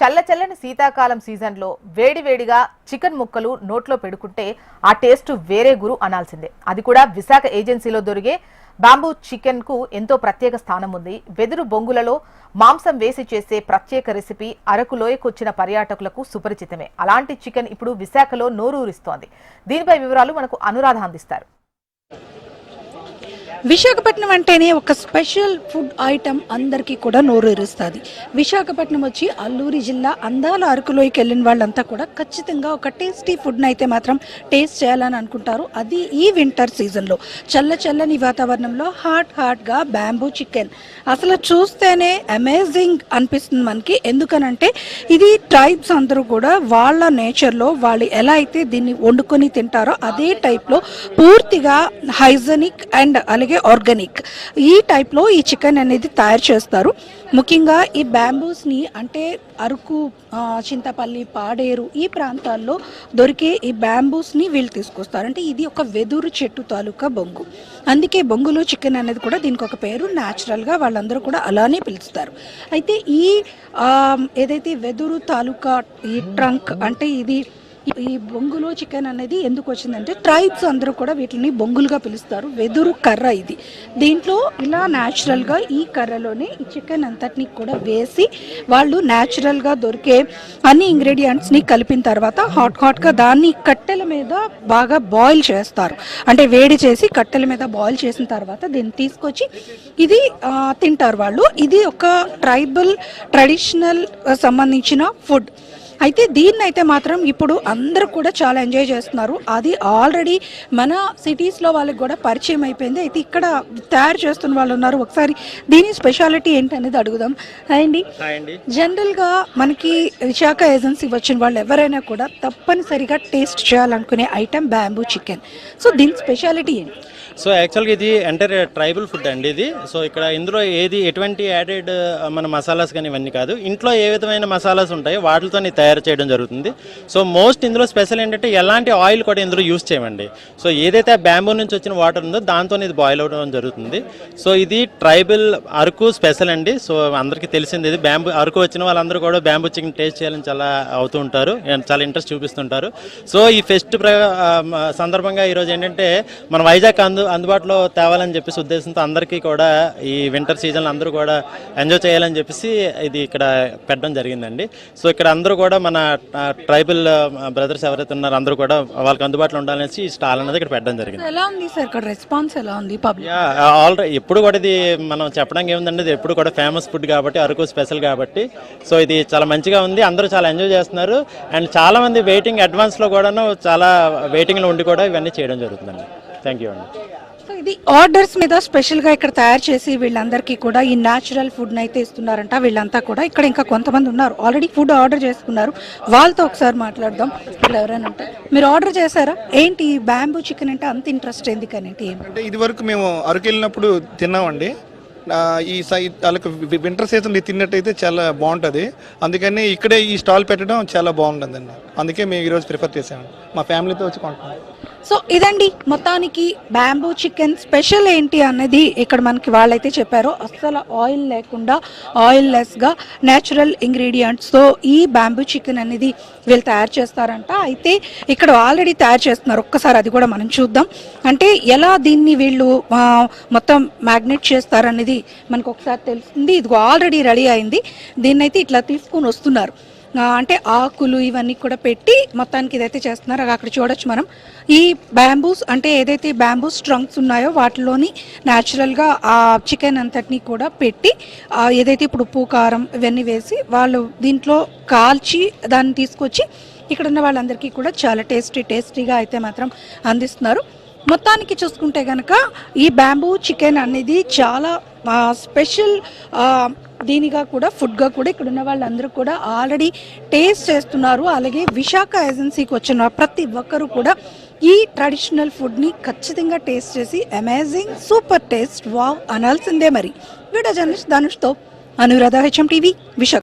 చల్ల చల్లని శీతాకాలం సీజన్లో వేడివేడిగా చికెన్ ముక్కలు నోట్లో పెడుకుంటే ఆ టేస్ట్ వేరే గురు అనాల్సిందే. అది కూడా విశాఖ ఏజెన్సీలో దొరికే బాంబూ చికెన్కు ఎంతో ప్రత్యేక స్థానం ఉంది. వెదురు బొంగులలో మాంసం వేసి చేసే ప్రత్యేక రెసిపీ అరకు లోయకొచ్చిన పర్యాటకులకు సుపరిచితమే. అలాంటి చికెన్ ఇప్పుడు విశాఖలో నోరూరిస్తోంది. దీనిపై వివరాలు మనకు అనురాధ అందిస్తారు. విశాఖపట్నం అంటేనే ఒక స్పెషల్ ఫుడ్ ఐటమ్ అందరికీ కూడా నోరూరుస్తుంది. విశాఖపట్నం వచ్చి అల్లూరి జిల్లా అందాల అరకులోకి వెళ్ళిన వాళ్ళంతా కూడా ఖచ్చితంగా ఒక టేస్టీ ఫుడ్ని అయితే మాత్రం టేస్ట్ చేయాలని అనుకుంటారు. అది ఈ వింటర్ సీజన్లో. చల్ల చల్లని వాతావరణంలో హాట్ హాట్గా బ్యాంబూ చికెన్. అసలు చూస్తేనే అమేజింగ్ అనిపిస్తుంది మనకి. ఎందుకనంటే ఇది ట్రైబ్స్ అందరూ కూడా వాళ్ళ నేచర్లో వాళ్ళు ఎలా అయితే దీన్ని వండుకొని తింటారో అదే టైప్లో పూర్తిగా హైజనిక్ అండ్ అలాగే ఆర్గానిక్. ఈ టైప్లో ఈ చికెన్ అనేది తయారు చేస్తారు. ముఖ్యంగా ఈ బ్యాంబూస్ని అంటే అరకు చింతపల్లి పాడేరు ఈ ప్రాంతాల్లో దొరికే ఈ బ్యాంబూస్ని వీళ్ళు తీసుకొస్తారు. అంటే ఇది ఒక వెదురు చెట్టు తాలూకా బొంగు. అందుకే బొంగులో చికెన్ అనేది కూడా దీనికి ఒక పేరు. న్యాచురల్గా వాళ్ళందరూ కూడా అలానే పిలుస్తారు. అయితే ఈ ఏదైతే వెదురు తాలూకా ఈ ట్రంక్ అంటే ఇది ఈ బొంగులో చికెన్ అనేది ఎందుకు వచ్చిందంటే ట్రైబ్స్ అందరూ కూడా వీటిని బొంగులుగా పిలుస్తారు. వెదురు కర్ర ఇది. దీంట్లో ఇలా న్యాచురల్గా ఈ కర్రలోనే ఈ చికెన్ అంతటిని కూడా వేసి వాళ్ళు న్యాచురల్గా దొరికే అన్ని ఇంగ్రీడియంట్స్ని కలిపిన తర్వాత హాట్ హాట్గా దాన్ని కట్టెల మీద బాగా బాయిల్ చేస్తారు. అంటే వేడి చేసి కట్టెల మీద బాయిల్ చేసిన తర్వాత దీన్ని తీసుకొచ్చి ఇది తింటారు వాళ్ళు. ఇది ఒక ట్రైబల్ ట్రెడిషనల్ సంబంధించిన ఫుడ్. అయితే దీన్ని అయితే మాత్రం ఇప్పుడు అందరూ కూడా చాలా ఎంజాయ్ చేస్తున్నారు. అది ఆల్రెడీ మన సిటీస్లో వాళ్ళకి కూడా పరిచయం అయిపోయింది. అయితే ఇక్కడ తయారు చేస్తున్న వాళ్ళు ఉన్నారు. ఒకసారి దీని స్పెషాలిటీ ఏంటనేది అడుగుదాం. అండి. జనరల్గా మనకి విశాఖ ఏజెన్సీ వచ్చిన వాళ్ళు ఎవరైనా కూడా తప్పనిసరిగా టేస్ట్ చేయాలనుకునే ఐటెం బ్యాంబూ చికెన్. సో దీని స్పెషాలిటీ ఏంటి? సో యాక్చువల్గా ఇది ఎంటర్ ట్రైబల్ ఫుడ్ అండి ఇది. సో ఇక్కడ ఇందులో ఏది ఎటువంటి యాడెడ్ మన మసాలాస్ కానీ ఇవన్నీ కాదు. ఇంట్లో ఏ విధమైన మసాలాస్ ఉంటాయో వాటితో తయారు చేయడం జరుగుతుంది. సో మోస్ట్ ఇందులో స్పెషల్ ఏంటంటే ఎలాంటి ఆయిల్ కూడా ఇందులో యూస్ చేయమండి. సో ఏదైతే బ్యాంబూ నుంచి వచ్చిన వాటర్ ఉందో దాంతో ఇది బాయిల్ అవ్వడం జరుగుతుంది. సో ఇది ట్రైబల్ అరకు స్పెషల్ అండి. సో అందరికీ తెలిసింది ఇది. బ్యాంబూ అరకు వచ్చిన వాళ్ళందరూ కూడా బ్యాంబూ చికెన్ టేస్ట్ చేయాలని చాలా అవుతూ ఉంటారు. చాలా ఇంట్రెస్ట్ చూపిస్తుంటారు. సో ఈ ఫెస్ట్ ప్ర సందర్భంగా ఈరోజు ఏంటంటే మన వైజాగ్ అందు అందుబాటులో తేవాలని చెప్పేసి ఉద్దేశంతో అందరికీ కూడా ఈ వింటర్ సీజన్లో అందరూ కూడా ఎంజాయ్ చేయాలని చెప్పేసి ఇది ఇక్కడ పెట్టడం జరిగిందండి. సో ఇక్కడ అందరూ కూడా మన ట్రైబల్ బ్రదర్స్ ఎవరైతే ఉన్నారో అందరూ కూడా వాళ్ళకి అందుబాటులో ఉండాలనేసి ఈ స్టాల్ అనేది ఇక్కడ పెట్టడం జరిగింది. ఎలా ఉంది సార్ ఇక్కడ రెస్పాన్స్ ఎలా ఉంది పబ్లిక్ ఆల్రెడీ ఎప్పుడు కూడా ఇది మనం చెప్పడానికి ఏముందండి ఇది ఎప్పుడు కూడా ఫేమస్ ఫుడ్ కాబట్టి అరకు స్పెషల్ కాబట్టి. సో ఇది చాలా మంచిగా ఉంది అందరూ చాలా ఎంజాయ్ చేస్తున్నారు. అండ్ చాలా మంది వెయిటింగ్ అడ్వాన్స్లో కూడాను చాలా వెయిటింగ్లో ఉండి కూడా ఇవన్నీ చేయడం జరుగుతుందండి. థ్యాంక్ యూ అండి. ఇది ఆర్డర్స్ మీద స్పెషల్గా ఇక్కడ తయారు చేసి వీళ్ళందరికీ కూడా ఈ న్యాచురల్ ఫుడ్ అయితే ఇస్తున్నారంట. వీళ్ళంతా కూడా ఇక్కడ ఇంకా కొంతమంది ఉన్నారు. ఆల్రెడీ ఫుడ్ ఆర్డర్ చేసుకున్నారు. వాళ్ళతో ఒకసారి మాట్లాడదాం. వీళ్ళు ఎవరైనా ఉంటే. మీరు ఆర్డర్ చేశారా? ఏంటి బ్యాంబూ చికెన్ అంటే అంత ఇంట్రెస్ట్ ఎందుకు అనేది అంటే ఇది వరకు మేము అరకు వెళ్ళినప్పుడు తిన్నామండి ఈ సై వాళ్ళకి వి- వింటర్ సీజన్ తిన్నట్టయితే చాలా బాగుంటుంది. అందుకని ఇక్కడే ఈ స్టాల్ పెట్టడం చాలా బాగుంటుందండి. అందుకే మేము ఈరోజు ప్రిఫర్ చేసామండి మా ఫ్యామిలీతో వచ్చి కొంటున్నాం. సో ఇదండి మొత్తానికి బ్యాంబూ చికెన్ స్పెషల్ ఏంటి అన్నది ఇక్కడ మనకి వాళ్ళైతే చెప్పారు. అస్సలు ఆయిల్ లేకుండా ఆయిల్ లెస్గా న్యాచురల్ ఇంగ్రీడియంట్స్తో ఈ బ్యాంబూ చికెన్ అనేది వీళ్ళు తయారు చేస్తారంట. అయితే ఇక్కడ ఆల్రెడీ తయారు చేస్తున్నారు. ఒక్కసారి అది కూడా మనం చూద్దాం. అంటే ఎలా దీన్ని వీళ్ళు మొత్తం మ్యాగ్నెట్ చేస్తారనేది మనకు ఒకసారి తెలుస్తుంది. ఇది ఆల్రెడీ రెడీ అయింది. దీన్నైతే ఇట్లా తీసుకొని వస్తున్నారు. అంటే ఆకులు ఇవన్నీ కూడా పెట్టి మొత్తానికి ఇదైతే చేస్తున్నారు. అక్కడ చూడొచ్చు మనం. ఈ బ్యాంబూస్ అంటే ఏదైతే బ్యాంబూస్ ట్రంక్స్ ఉన్నాయో వాటిలోని న్యాచురల్గా ఆ చికెన్ అంతటిని కూడా పెట్టి ఏదైతే ఇప్పుడు ఉప్పు కారం ఇవన్నీ వేసి వాళ్ళు దీంట్లో కాల్చి దాన్ని తీసుకొచ్చి ఇక్కడ ఉన్న వాళ్ళందరికీ కూడా చాలా టేస్టీ టేస్టీగా అయితే మాత్రం అందిస్తున్నారు. మొత్తానికి చూసుకుంటే కనుక ఈ బ్యాంబూ చికెన్ అనేది చాలా స్పెషల్ ఆ, దీనిగా కూడా ఫుడ్గా కూడా ఇక్కడ ఉన్న వాళ్ళందరూ కూడా ఆల్రెడీ టేస్ట్ చేస్తున్నారు. అలాగే విశాఖ ఏజెన్సీకి వచ్చిన ప్రతి ఒక్కరూ కూడా ఈ ట్రెడిషనల్ ఫుడ్ని ఖచ్చితంగా టేస్ట్ చేసి అమేజింగ్ సూపర్ టేస్ట్ వావ్ అనాల్సిందే మరి. వీడియో జర్నలిస్ట్ ధనుష్తో అనురాధ హెచ్ఎం టీవీ విశాఖ.